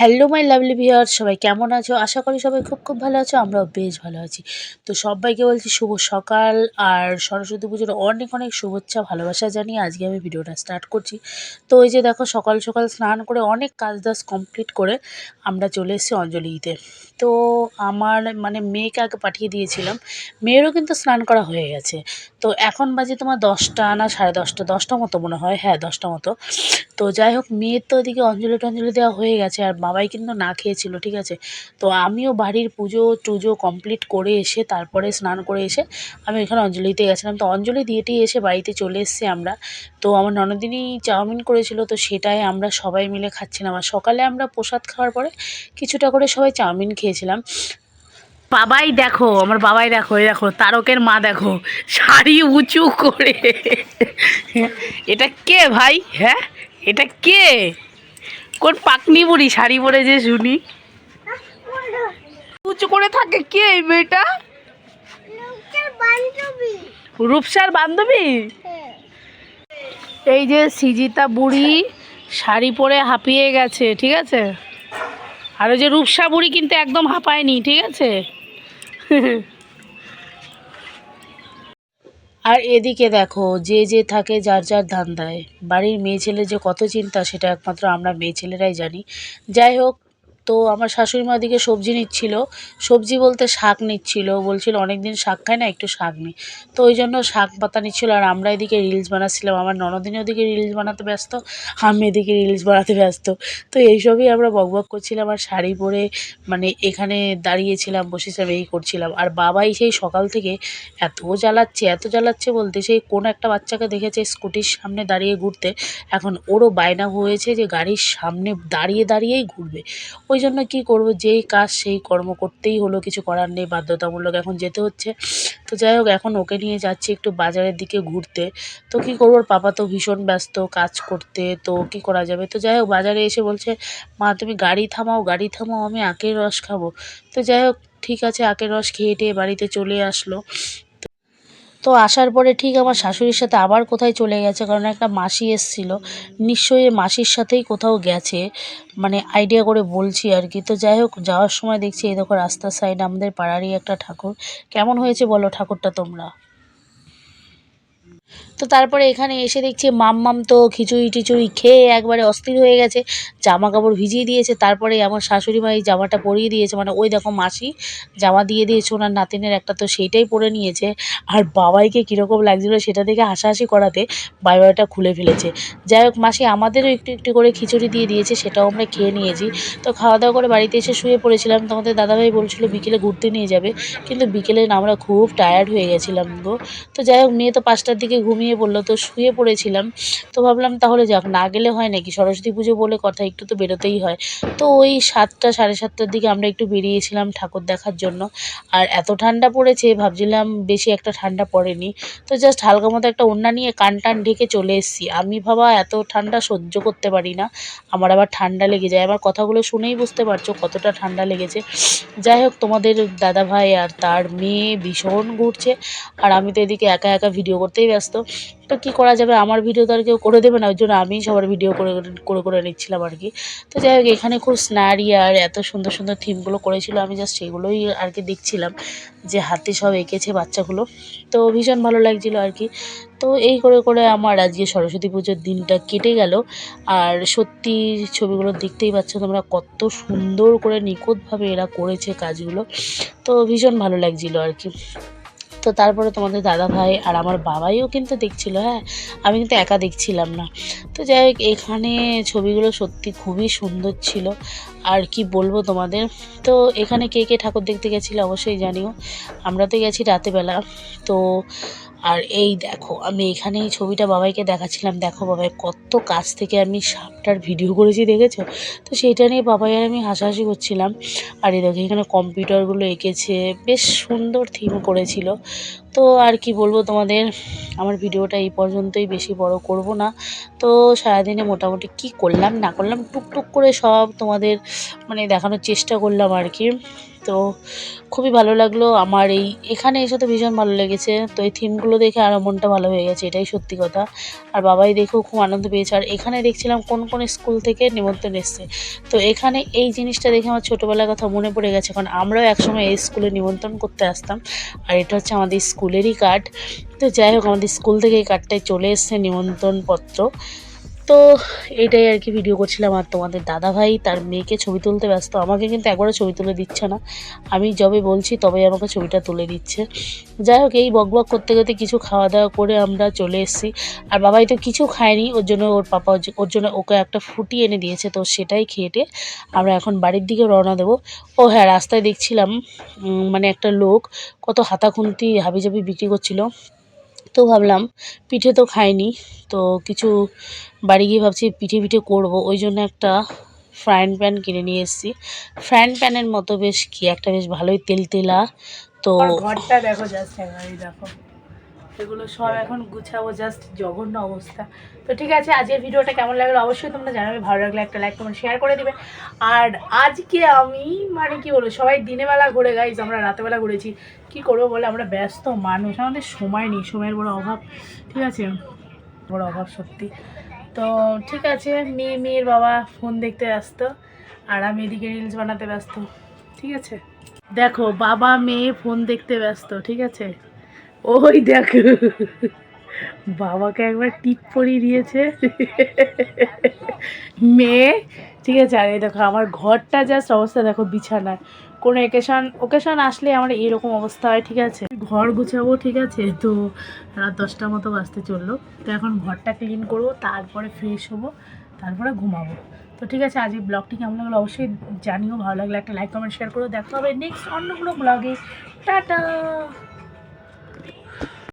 Hello my lovely viewer সবাই কেমন আছো? আশা করি সবাই খুব খুব ভালো আছো, আমরাও বেশ ভালো আছি। তো সবাইকে বলছি শুভ সকাল, আর সরস্বতী পুজোর অনেক অনেক শুভেচ্ছা, ভালোবাসা জানিয়ে আজকে আমি ভিডিওটা স্টার্ট করছি। তো ওই যে দেখো, সকাল সকাল স্নান করে অনেক কাজ দাজ কমপ্লিট করে আমরা চলে এসেছি অঞ্জলি দিতে তো আমার মানে মেয়েকে আগে পাঠিয়ে দিয়েছিলাম, মেয়েরও কিন্তু স্নান করা হয়ে গেছে। তো এখন বাজে তোমার দশটা না সাড়ে দশটা দশটা মতো মনে হয় হ্যাঁ দশটা মতো। তো যাই হোক, মেয়ের তো ওদিকে অঞ্জলি টঞ্জলি দেওয়া হয়ে গেছে আর বাবাই কিন্তু না খেয়েছিল, ঠিক আছে? তো আমিও বাড়ির পুজো টুজো কমপ্লিট করে এসে তারপরে স্নান করে এসে আমি এখানে অঞ্জলি দিতে গেছিলাম। তো অঞ্জলি দিয়ে টিয়ে এসে বাড়িতে চলে এসেছি আমরা। তো আমার ননদিনী চাউমিন করেছিল, তো সেটাই আমরা সবাই মিলে খাচ্ছিলাম। আর সকালে আমরা প্রসাদ খাওয়ার পরে কিছুটা করে সবাই চাউমিন খেয়েছিলাম। বাবাই দেখো, আমার বাবাই দেখো, এই দেখো, তারকের মা দেখো, শাড়ি উঁচু করে। এটা কে ভাই? হ্যাঁ? এটা কে? কোন পাকনি বুড়ি, শাড়ি পরে যে শুনি। উঁচু করে থাকে কে এই মেয়েটা? রূপসার বান্ধবী? এই যে সিজিতা বুড়ি, শাড়ি পরে হাঁপিয়ে গেছে, ঠিক আছে? আর ওই যে রূপসা বুড়ি কিন্তু একদম হাঁপায়নি, ঠিক আছে? আর এদিকে দেখো, যে যে থাকে যার যার ধান্দায়। বাড়ির মেয়ে ছেলে যে কত চিন্তা, সেটা একমাত্র আমরা মেয়ে ছেলেরাই জানি। যাই হোক তো আমার শাশুড়ি মা দিকে সবজি নিচ্ছিল। সবজি বলতে শাক নিচ্ছিল। বলছিল অনেক দিন শাক খায় না, একটু শাক নিই তো ওই জন্য শাক পাতা নিচ্ছিল, আর আমরা এদিকে রিলস বানাচ্ছিলাম। আমার ননদিনী ওদিকে রিলস বানাতে ব্যস্ত, আমি এদিকে রিলস বানাতে ব্যস্ত। তো এইসবই আমরা বকবক করছিলাম, আর শাড়ি পরে মানে এখানে দাঁড়িয়েছিলাম, বসেছিলাম, এই করছিলাম। আর বাবাই সেই সকাল থেকে এত জ্বালাচ্ছে এত জ্বালাচ্ছে বলতে সেই কোন একটা বাচ্চাকে দেখেছে স্কুটির সামনে দাঁড়িয়ে ঘুরতে। এখন ওরও বায়না হয়েছে যে গাড়ির সামনে দাঁড়িয়ে দাঁড়িয়েই ঘুরবে। ওই জন্য কী করব? যেই কাজ সেই কর্ম করতেই হলো, কিছু করার নেই, বাধ্যতামূলক এখন যেতে হচ্ছে। তো যাই হোক, এখন ওকে নিয়ে যাচ্ছি একটু বাজারের দিকে ঘুরতে। তো কী করব? ওর পাপা তো ভীষণ ব্যস্ত কাজ করতে, তো কী করা যাবে? তো যাই হোক, বাজারে এসে বলছে, মা, তুমি গাড়ি থামাও গাড়ি থামাও, আমি আখের রস খাব। তো যাই হোক, ঠিক আছে, আখের রস খেয়ে টেয়ে বাড়িতে চলে আসলো। তো আসার পরে ঠিক আমার শাশুড়ির সাথে আবার কোথায় চলে গেছে, কারণ একটা মাসি এসছিল। নিশ্চয়ই মাসির সাথেই কোথাও গেছে মানে আইডিয়া করে বলছি আর কি। তো যাই হোক, যাওয়ার সময় দেখছি এই দেখো রাস্তার সাইড আমাদের পাড়ারই একটা ঠাকুর। কেমন হয়েছে বলো ঠাকুরটা তোমরা? তো তারপরে এখানে এসে দেখছি মাম্মাম তো খিচুড়ি টিচুড়ি খেয়ে একবারে অস্থির হয়ে গেছে জামা কাপড় ভিজিয়ে দিয়েছে, তারপরে আমার শাশুড়ি মা এই জামাটা পরিয়ে দিয়েছে মানে ওই দেখো মাসি জামা দিয়ে দিয়েছে, ওনার নাতিনের একটা তো সেইটাই পরে নিয়েছে, আর বাবাইকে কীরকম লাগছিল সেটা দেখে হাসাহাসি করাতে বাবাইটা খুলে ফেলেছে। যাই হোক মাসি আমাদেরও একটু একটু করে খিচুড়ি দিয়ে দিয়েছে, সেটাও আমরা খেয়ে নিয়েছি। তো খাওয়া দাওয়া করে বাড়িতে এসে শুয়ে পড়েছিলাম, তোমাদের দাদাভাই বলছিল বিকেলে ঘুরতে নিয়ে যাবে, কিন্তু বিকেলে আমরা খুব টায়ার্ড হয়ে গেছিলাম গো। তো যাই হোক মেয়ে তো পাঁচটার দিকে ঘুমিয়ে পড়ল, তো শুয়ে পড়েছিলাম। তো ভাবলাম তাহলে যাক, না গেলে হয় নাকি? সরস্বতী পুজো বলে কথা একটু তো বেরোতেই হয়। তো ওই সাতটা, সাড়ে সাতটার দিকে আমরা একটু বেরিয়েছিলাম ঠাকুর দেখার জন্য। আর এত ঠান্ডা পড়েছে, ভাবছিলাম বেশি একটা ঠান্ডা পড়েনি। তো জাস্ট হালকা মতো একটা ওড়না নিয়ে কান টান ঢেকে চলে এসেছি। আমি ভাবা এত ঠান্ডা সহ্য করতে পারি না। আমার আবার ঠান্ডা লেগে যায়। আমার কথাগুলো শুনেই বুঝতে পারছ কতটা ঠান্ডা লেগেছে। যাই হোক, তোমাদের দাদা ভাই আর তার মেয়ে ভীষণ ঘুরছে। আর আমি তো এদিকে একা একা ভিডিও করতেই ব্যস্ত। তো কী করা যাবে? আমার ভিডিও তো আর কেউ করে দেবে না, ওই জন্য আমিই সবার ভিডিও করে করে করে নিচ্ছিলাম আর কি। তো যাই হোক, এখানে খুব স্ন্যারি আর এত সুন্দর সুন্দর থিমগুলো করেছিল, আমি জাস্ট সেগুলোই আর কি দেখছিলাম, যে হাতে সব এঁকেছে বাচ্চাগুলো। তো ভীষণ ভালো লাগছিল আর কি। তো এই করে করে আমার আজকে সরস্বতী পুজোর দিনটা কেটে গেল, আর সত্যি ছবিগুলো দেখতেই পাচ্ছ তোমরা, কত সুন্দর করে নিখুঁতভাবে এরা করেছে কাজগুলো। তো ভীষণ ভালো লাগছিল আর কি। তো তারপরে তোমাদের দাদা ভাই আর আমার বাবাইও কিন্তু দেখছিল হ্যাঁ? আমি কিন্তু একা দেখছিলাম না। তো যাই হোক, এখানে ছবিগুলো সত্যি খুবই সুন্দর ছিল। আর কি বলব তোমাদের? তো এখানে কে কে ঠাকুর দেখতে গেছিল অবশ্যই জানিও। আমরা তো গেছি রাতেবেলা। তো আর এই দেখো, আমি এখানে এই ছবিটা বাবাইকে দেখাচ্ছিলাম। দেখো বাবাই, কত কাছ থেকে আমি সাপটার ভিডিও করেছি, দেখেছ? তো সেইটা নিয়ে বাবাই আর আমি হাসাহাসি করছিলাম। আর এই দেখো, এখানে কম্পিউটারগুলো এঁকেছে। বেশ সুন্দর থিম করেছিল। তো আর কি বলব তোমাদের, আমার ভিডিওটা এই পর্যন্তই, বেশি বড় করব না। তো সারাদিনে মোটামুটি কি করলাম, না করলাম, টুকটুক করে সব তোমাদের মানে দেখানোর চেষ্টা করলাম আর কি। তো খুবই ভালো লাগল আমার এই, এখানে এসে তো ভীষণ ভালো লেগেছে। তো এই থিমগুলো দেখে আরও মনটা ভালো হয়ে গেছে, এটাই সত্যি কথা। আর বাবাই দেখেও খুব আনন্দ পেয়েছে। আর এখানে দেখছিলাম কোন কোন স্কুল থেকে নিমন্ত্রণ এসছে। তো এখানে এই জিনিসটা দেখে আমার ছোটোবেলার কথা মনে পড়ে গেছে। কারণ আমরাও একসময় এই স্কুলে নিমন্ত্রণ করতে আসতাম। আর এটা হচ্ছে আমাদের স্কুলেরই কার্ড। তো যাই হোক, আমাদের স্কুল থেকে এই কার্ডটায় চলে এসছে নিমন্ত্রণপত্র। তো এটাই আর কি ভিডিও করছিলাম। আর তোমাদের দাদা ভাই তার মেয়েকে ছবি তুলতে ব্যস্ত। আমাকে কিন্তু একবারও ছবি তুলে দিচ্ছে না। আমি যবে বলছি, তবেই আমাকে ছবিটা তুলে দিচ্ছে। যাই হোক, এই বকবক করতে করতে কিছু খাওয়া দাওয়া করে আমরা চলে এসেছি। আর বাবাই তো কিছু খায়নি, ওর জন্য ওর পাপা ওর জন্য ওকে একটা ফুটি এনে দিয়েছে, তো সেটাই খেয়েটে আমরা এখন বাড়ির দিকে রওনা দেবো। ও হ্যাঁ রাস্তায় দেখছিলাম মানে একটা লোক কত হাতা খুন্তি হাবিজাবি বিক্রি করছিল। তো ভাবলাম পিঠে তো খাইনি, তো কিছু বাড়ি গিয়ে ভাবছি পিঠে পিঠে করব। ওই জন্য একটা ফ্রাইন প্যান কিনে নিয়ে এসেছি। ফ্রাইন প্যানের মতো বেশ কি, একটা বেশ ভালোই তেল তেলা তো ঘরটা দেখো দেখো। এগুলো সব এখন গুছাবো জাস্ট জঘন্য অবস্থা। তো ঠিক আছে আজকের ভিডিওটা কেমন লাগল অবশ্যই তোমরা জানাবে ভালো লাগলে একটা লাইক কমেন্ট শেয়ার করে দিবে। আর আজকে আমি মানে কি বলব সবাই দিনের বেলা ঘুরে গাইজ আমরা রাতেবেলা ঘুরেছি। কি করব বলে আমরা ব্যস্ত মানুষ আমাদের সময় নেই সময়ের বড় অভাব। ঠিক আছে? বড় অভাব সত্যি। তো ঠিক আছে মেয়ে মেয়ের বাবা ফোন দেখতে ব্যস্ত আর আমি এদিকে রিলস বানাতে ব্যস্ত। ঠিক আছে? দেখো বাবা মেয়ে ফোন দেখতে ব্যস্ত ঠিক আছে? ওই দেখো। বাবাকে একবার টিপ পরিয়ে দিয়েছে। মেয়ে, ঠিক আছে, আর এই দেখো, আমার ঘরটা জাস্ট অবস্থা দেখো বিছানার। কোনো একেশন ওকেশন আসলে আমার এরকম অবস্থা হয়, ঠিক আছে? ঘর গুছাবো, ঠিক আছে? তো রাত দশটার মতো বাজতে চলল। তো এখন ঘরটা ক্লিন করব, তারপরে ফ্রেশ হব, তারপরে ঘুমাবো। তো ঠিক আছে আজকে ব্লগটি কেমন লাগল অবশ্যই জানিও, ভালো লাগলে একটা লাইক কমেন্ট শেয়ার করো। দেখা হবে নেক্সট অন্য কোনো ব্লগে টাটা!